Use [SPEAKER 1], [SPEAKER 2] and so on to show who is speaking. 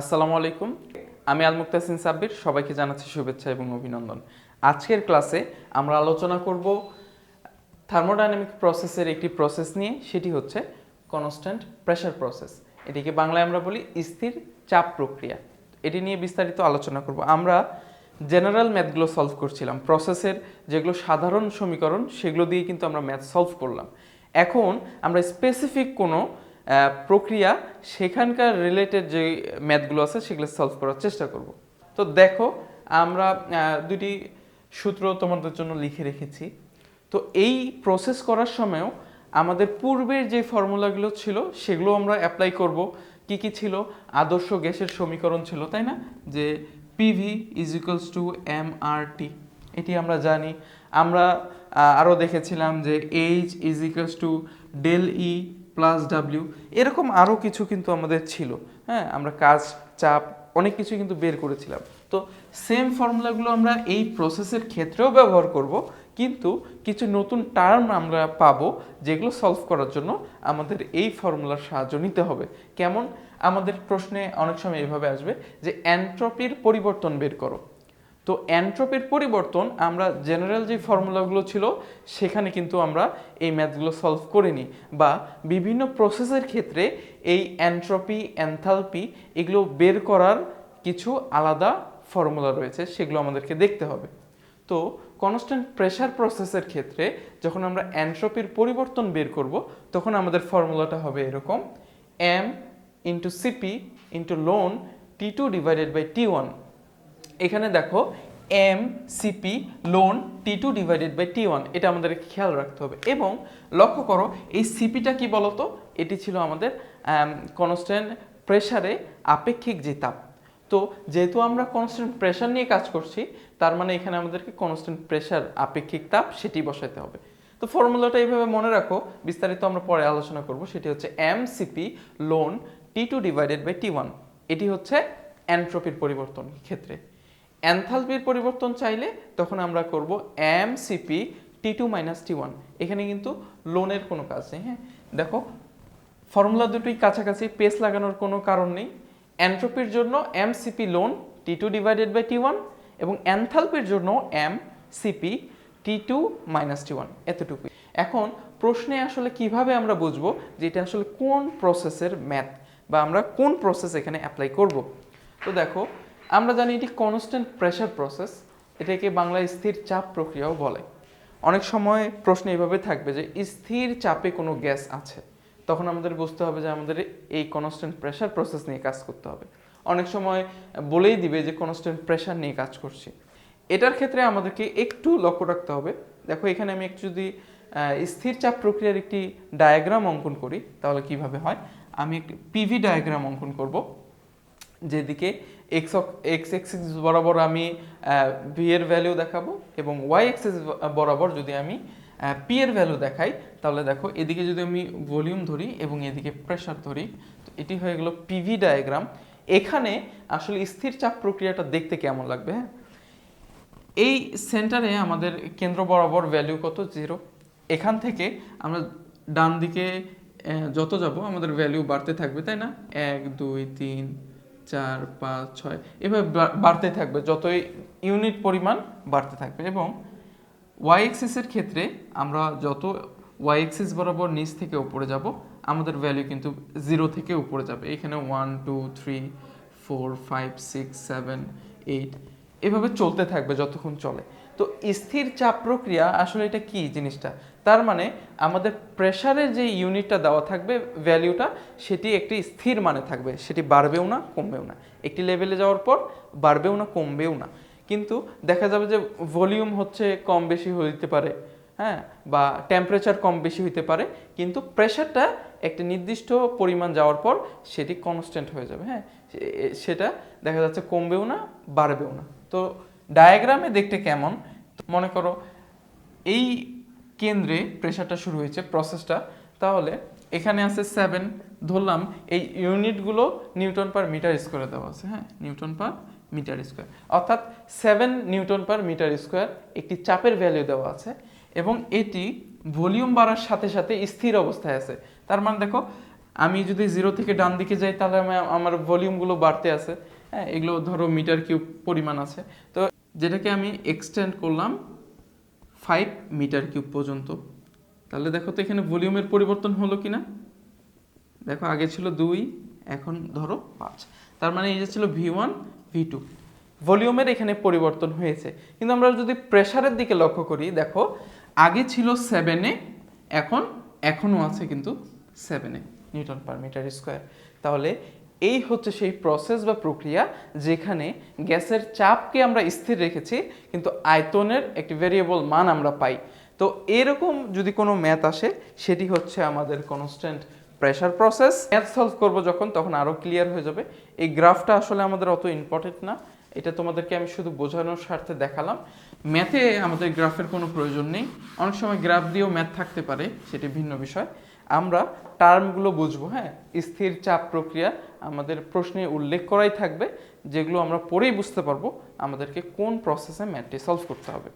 [SPEAKER 1] আসসালামু আলাইকুম। আমি আল মুক্তাসিন সাব্বির, সবাইকে জানাচ্ছি শুভেচ্ছা এবং অভিনন্দন। আজকের ক্লাসে আমরা আলোচনা করব থার্মোডাইনামিক প্রসেসের একটি প্রসেস নিয়ে, সেটি হচ্ছে কনস্ট্যান্ট প্রেশার প্রসেস এটিকে বাংলায় আমরা বলি স্থির চাপ প্রক্রিয়া। এটি নিয়ে বিস্তারিত আলোচনা করব। আমরা জেনারেল ম্যাথগুলো সলভ করছিলাম। প্রসেসের যেগুলো সাধারণ সমীকরণ, সেগুলো দিয়ে কিন্তু আমরা ম্যাথ সলভ করলাম। এখন আমরা স্পেসিফিক কোনো প্রক্রিয়া, সেখানকার রিলেটেড যে ম্যাথগুলো আছে, সেগুলো সলভ করার চেষ্টা করব। তো দেখো, আমরা দুটি সূত্র তোমাদের জন্য লিখে রেখেছি। তো এই প্রসেস করার সময়ও আমাদের পূর্বের যে ফর্মুলাগুলো ছিল, সেগুলো আমরা অ্যাপ্লাই করব। কি কি ছিল? আদর্শ গ্যাসের সমীকরণ ছিল, তাই না? যে PV is equals to M R T এটি আমরা জানি। আমরা আরও দেখেছিলাম যে H is equals to del E plus W এরকম আরও কিছু কিন্তু আমাদের ছিল। হ্যাঁ আমরা কাজ, চাপ, অনেক কিছু কিন্তু বের করেছিলাম। তো সেম ফর্মুলাগুলো আমরা এই প্রসেসের ক্ষেত্রেও ব্যবহার করব, কিন্তু কিছু নতুন টার্ম আমরা পাবো যেগুলো সলভ করার জন্য আমাদের এই ফর্মুলার সাহায্য নিতে হবে। কেমন? আমাদের প্রশ্নে অনেক সময় এভাবে আসবে যে অ্যান্ট্রপির পরিবর্তন বের করো। তো অ্যান্ট্রপির পরিবর্তন আমরা জেনারেল যে ফর্মুলাগুলো ছিল, সেখানে কিন্তু আমরা এই ম্যাথগুলো সলভ করিনি বা বিভিন্ন প্রসেসের ক্ষেত্রে এই অ্যান্ট্রপি অ্যান্থালপি এগুলো বের করার কিছু আলাদা ফর্মুলা রয়েছে, সেগুলো আমাদেরকে দেখতে হবে। তো কনস্ট্যান্ট প্রেশার প্রসেসের ক্ষেত্রে যখন আমরা অ্যান্ট্রপির পরিবর্তন বের করব, তখন আমাদের ফর্মুলাটা হবে এরকম M into CP into ln T two divided by T one এখানে দেখো M CP ln T two divided by T one এটা আমাদের খেয়াল রাখতে হবে। এবং লক্ষ্য করো, এই সিপিটা কি বলতো? এটি ছিল আমাদের কনস্ট্যান্ট প্রেশারে আপেক্ষিক যে তাপ। তো যেহেতু আমরা কনস্ট্যান্ট প্রেশার নিয়ে কাজ করছি, তার মানে এখানে আমাদেরকে কনস্ট্যান্ট প্রেশার আপেক্ষিক তাপ, সেটি বসাতে হবে। তো ফর্মুলাটা এইভাবে মনে রাখো, বিস্তারিত আমরা পরে আলোচনা করব। সেটি হচ্ছে M CP ln T two divided by T one এটি হচ্ছে অ্যান্ট্রপির পরিবর্তন ক্ষেত্রে। অ্যানথালপির পরিবর্তন চাইলে তখন আমরা করব M CP T two minus T one. এখানে কিন্তু লোনের কোনো কাজ নেই হ্যাঁ? দেখো ফর্মুলা দুটোই কাছাকাছি পেস লাগানোর কোনো কারণ নেই। অ্যান্ট্রপির জন্য M CP ln T two divided by T one এবং অ্যানথালপির জন্য M CP T two minus T one, এতটুকুই। এখন প্রশ্নে আসলে কীভাবে আমরা বুঝব যে এটা আসলে কোন প্রসেসের ম্যাথ বা আমরা কোন প্রসেস এখানে অ্যাপ্লাই করব? তো দেখো আমরা জানি এটি কনস্ট্যান্ট প্রেশার প্রসেস এটাকে বাংলায় স্থির চাপ প্রক্রিয়াও বলে। অনেক সময় প্রশ্ন এইভাবে থাকবে যে স্থির চাপে কোনো গ্যাস আছে? তখন আমাদের বুঝতে হবে যে আমাদের এই কনস্ট্যান্ট প্রেশার প্রসেস নিয়ে কাজ করতে হবে। অনেক সময় বলেই দিবে যে কনস্ট্যান্ট প্রেশার নিয়ে কাজ করছি। এটার ক্ষেত্রে আমাদেরকে একটু লক্ষ্য রাখতে হবে। দেখো, এখানে আমি একটু যদি স্থির চাপ প্রক্রিয়ার একটি ডায়াগ্রাম অঙ্কন করি, তাহলে কীভাবে হয়? আমি একটি পিভি ডায়াগ্রাম অঙ্কন করব, যেদিকে এক্স এক্স এক্সিস বরাবর আমি ভি এর ভ্যালু দেখাবো এবং ওয়াই এক্সিস বরাবর যদি আমি পি এর ভ্যালু দেখাই, তাহলে দেখো এদিকে যদি আমি ভলিউম ধরি এবং এদিকে প্রেশার ধরি, তো এটি হয়ে গেল পিভি ডায়াগ্রাম এখানে আসলে স্থির চাপ প্রক্রিয়াটা দেখতে কেমন লাগবে হ্যাঁ? এই সেন্টারে আমাদের কেন্দ্র বরাবর ভ্যালু কত? জিরো এখান থেকে আমরা ডান দিকে যত যাব আমাদের ভ্যালু বাড়তে থাকবে, তাই না? এক, দুই, তিন চার, পাঁচ, ছয়, এভাবে বাড়তে থাকবে। যতই ইউনিট পরিমাণ বাড়তে থাকবে এবং ওয়াই এক্সিসের ক্ষেত্রে আমরা যত ওয়াই এক্সিস বরাবর নিচ থেকে উপরে যাব, আমাদের ভ্যালু কিন্তু জিরো থেকে উপরে যাবে। এখানে one two three four five six seven eight এভাবে চলতে থাকবে যতক্ষণ চলে। তো স্থির চাপ প্রক্রিয়া আসলে এটা কি জিনিসটা? তার মানে আমাদের প্রেসারের যে ইউনিটটা দেওয়া থাকবে ভ্যালিউটা সেটি একটি স্থির মানে থাকবে। সেটি বাড়বেও না, কমবেও না। একটি লেভেলে যাওয়ার পর বাড়বেও না, কমবেও না। কিন্তু দেখা যাবে যে ভলিউম হচ্ছে কম বেশি হইতে পারে হ্যাঁ? বা টেম্পারেচার কম বেশি হইতে পারে। কিন্তু প্রেশারটা একটা নির্দিষ্ট পরিমাণ যাওয়ার পর সেটি কনস্ট্যান্ট হয়ে যাবে হ্যাঁ? সেটা দেখা যাচ্ছে কমবেও না, বাড়বেও না। তো ডায়াগ্রামে দেখতে কেমন? মনে করো এই কেন্দ্রে প্রেশারটা শুরু হয়েছে প্রসেসটা তাহলে এখানে আছে সেভেন ধরলাম এই ইউনিটগুলো নিউটন পার মিটার স্কোয়ারে দেওয়া আছে হ্যাঁ? নিউটন পার মিটার স্কোয়ার অর্থাৎ seven newton per metre square একটি চাপের ভ্যালু দেওয়া আছে এবং এটি ভলিউম বাড়ার সাথে সাথে স্থির অবস্থায় আছে। তার মানে দেখো, আমি যদি জিরো থেকে ডান দিকে যাই, তাহলে আমার ভলিউমগুলো বাড়তে আছে। হ্যাঁ এগুলো ধরো মিটার কিউব পরিমাণ আছে। তো যেটাকে আমি এক্সটেন্ড করলাম ফাইভ মিটার কিউব পর্যন্ত। তাহলে দেখো তো এখানে ভলিউমের পরিবর্তন হলো কি না দেখো আগে ছিল দুই, এখন ধরো পাঁচ। তার মানে এই যে ছিল ভি ওয়ান ভি টু ভলিউমের এখানে পরিবর্তন হয়েছে। কিন্তু আমরা যদি প্রেশারের দিকে লক্ষ্য করি, দেখো আগে ছিল সেভেনে এখন, এখনও আছে কিন্তু সেভেনে নিউটন পার মিটার স্কোয়ার। তাহলে এই হচ্ছে সেই প্রসেস বা প্রক্রিয়া যেখানে গ্যাসের চাপকে আমরা স্থির রেখেছি, কিন্তু আয়তনের একটি ভেরিয়েবল মান আমরা পাই। তো এরকম যদি কোনো ম্যাথ আসে, সেটি হচ্ছে আমাদের constant pressure process math solve করব যখন, তখন আরও ক্লিয়ার হয়ে যাবে। এই গ্রাফটা আসলে আমাদের অত ইম্পর্টেন্ট না। এটা তোমাদেরকে আমি শুধু বোঝানোর স্বার্থে দেখালাম। ম্যাথে আমাদের গ্রাফের কোনো প্রয়োজন নেই। অনেক সময় গ্রাফ দিয়েও ম্যাথ থাকতে পারে, সেটি ভিন্ন বিষয়। আমরা টার্মগুলো বুঝব হ্যাঁ? স্থির চাপ প্রক্রিয়া আমাদের প্রশ্নে উল্লেখ করাই থাকবে, যেগুলো আমরা পরেই বুঝতে পারব আমাদেরকে কোন প্রসেসে ম্যাথটি সলভ করতে হবে।